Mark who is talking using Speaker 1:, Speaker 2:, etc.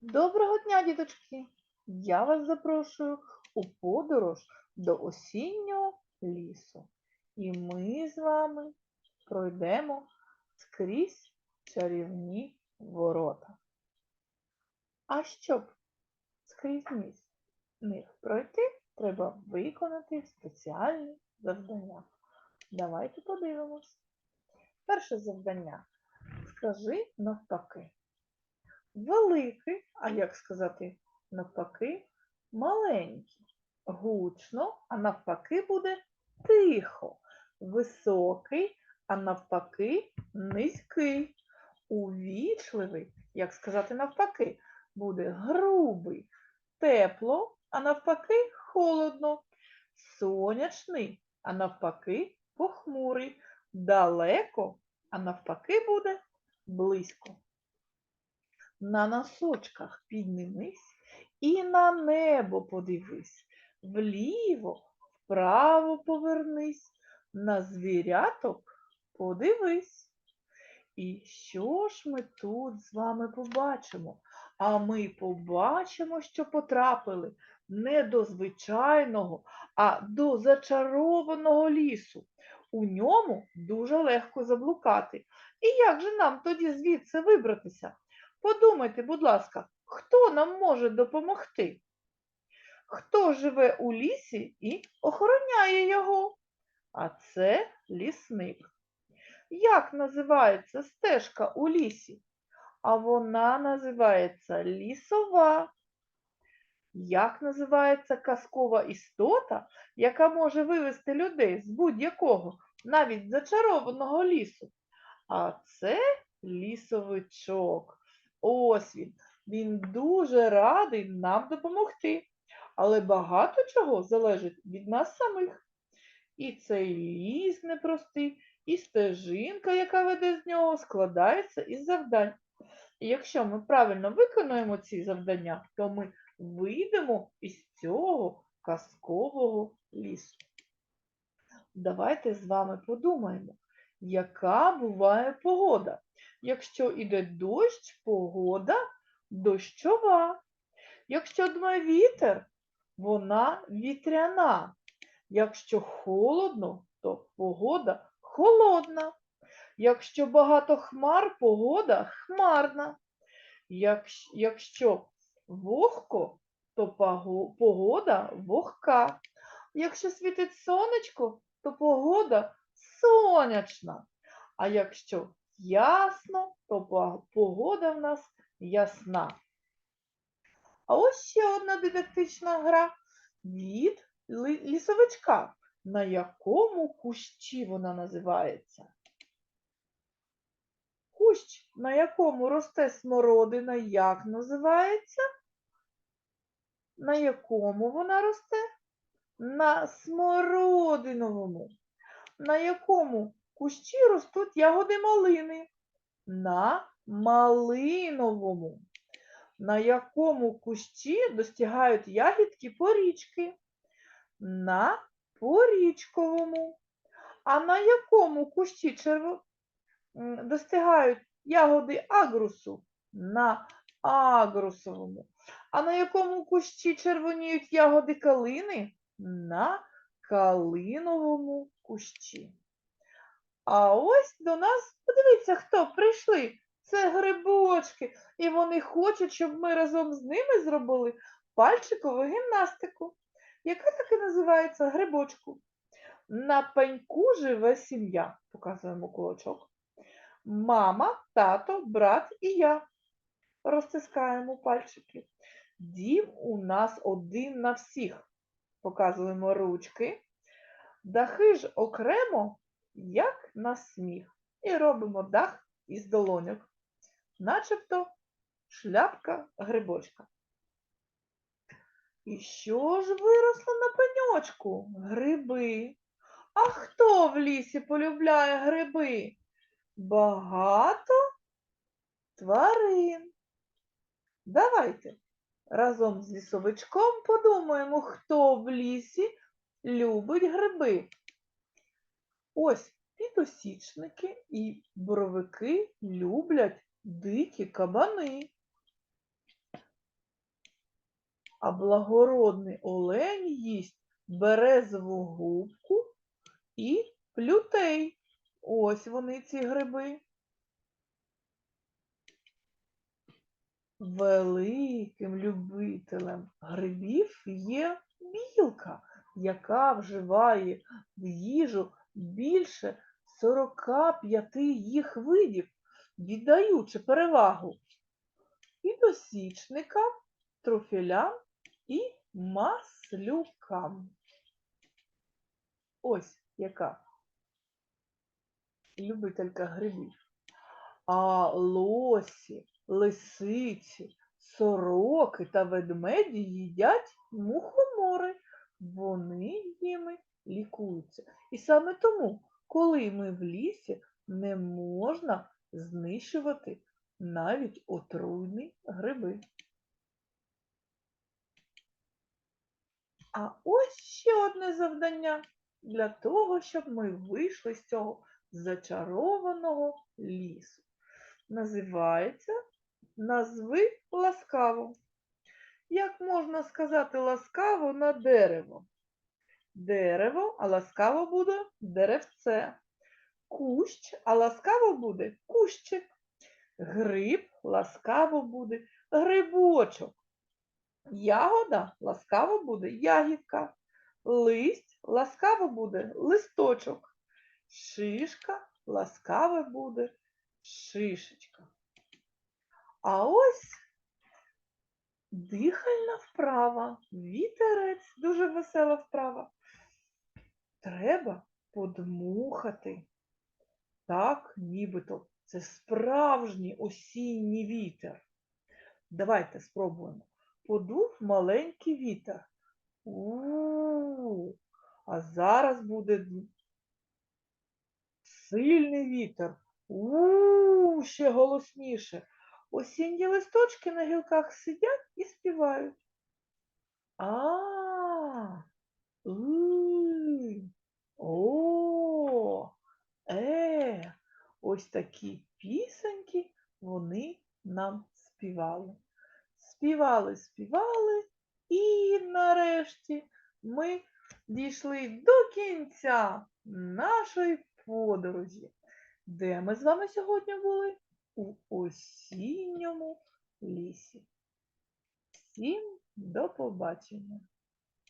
Speaker 1: Доброго дня, діточки! Я вас запрошую у подорож до осіннього лісу. І ми з вами пройдемо скрізь чарівні ворота. А щоб скрізь них пройти, треба виконати спеціальні завдання. Давайте подивимось. Перше завдання. Скажи навпаки. Великий, а як сказати навпаки, маленький. Гучно, а навпаки буде тихо. Високий, а навпаки низький. Увічливий, як сказати навпаки, буде грубий. Тепло, а навпаки холодно. Сонячний, а навпаки похмурий. Далеко, а навпаки буде близько. На носочках піднімись і на небо подивись. Вліво, вправо повернись, на звіряток подивись. І що ж ми тут з вами побачимо? А ми побачимо, що потрапили не до звичайного, а до зачарованого лісу. У ньому дуже легко заблукати. І як же нам тоді звідси вибратися? Подумайте, будь ласка, хто нам може допомогти? Хто живе у лісі і охороняє його? А це лісник. Як називається стежка у лісі? А вона називається лісова. Як називається казкова істота, яка може вивести людей з будь-якого, навіть зачарованого лісу? А це лісовичок. Ось він. Він дуже радий нам допомогти. Але багато чого залежить від нас самих. І цей ліс непростий, і стежинка, яка веде з нього, складається із завдань. І якщо ми правильно виконуємо ці завдання, то ми вийдемо із цього казкового лісу. Давайте з вами подумаємо, яка буває погода. Якщо іде дощ, погода дощова. Якщо дме вітер, вона вітряна. Якщо холодно, то погода холодна. Якщо багато хмар, погода хмарна. Якщо вогко, то погода вогка. Якщо світить сонечко, то погода сонячна. А якщо ясно, то погода в нас ясна. А ось ще одна дидактична гра від лісовичка. На якому кущі вона називається? Кущ, на якому росте смородина, як називається? На якому вона росте? На смородиновому. На якому кущі ростуть ягоди малини? На малиновому. На якому кущі достигають ягідки порічки? На порічковому. А на якому кущі черво... достигають ягоди агрусу? На агрусовому. А на якому кущі червоніють ягоди калини? На калиновому кущі. А ось до нас, подивіться, хто прийшли. Це грибочки. І вони хочуть, щоб ми разом з ними зробили пальчикову гімнастику, яка так і називається грибочку. На пеньку живе сім'я, показуємо кулачок. Мама, тато, брат і я. Розтискаємо пальчики. Дім у нас один на всіх. Показуємо ручки. Дахи ж окремо, як на сміх. І робимо дах із долоньок, начебто шляпка грибочка. І що ж виросло на пеньочку? Гриби. А хто в лісі полюбляє гриби? Багато тварин. Давайте разом з лісовичком подумаємо, хто в лісі любить гриби. Ось підосічники і боровики люблять дикі кабани. А благородний олень їсть березову губку і плютей. Ось вони, ці гриби. Великим любителем грибів є білка, яка вживає в їжу більше 45 їх видів, віддаючи перевагу підосічникам, трофілям і маслюкам. Ось яка любителька грибів. А лосі, лисиці, сороки та ведмеді їдять мухомори. Вони ними лікуються. І саме тому, коли ми в лісі, не можна знищувати навіть отруйні гриби. А ось ще одне завдання для того, щоб ми вийшли з цього зачарованого лісу. Називається Назви ласкаво. Як можна сказати ласкаво на дерево? Дерево, а ласкаво буде деревце. Кущ, а ласкаво буде кущик. Гриб ласкаво буде грибочок. Ягода ласкаво буде ягідка. Листь ласкаво буде листочок. Шишка ласкаве буде шишечка. А ось дихальна вправа, вітерець, дуже весела вправа. Треба подмухати. Так, нібито це справжній осінній вітер. Давайте спробуємо. Подув маленький вітер. У, -у, -у. а зараз буде сильний вітер. У, ще голосніше. Осінні листочки на гілках сидять і співають. А, и, о, е, ось такі пісеньки вони нам співали. Співали, співали, і нарешті ми дійшли до кінця нашої подорожі. Де ми з вами сьогодні були? У осінньому лісі. Всім до побачення!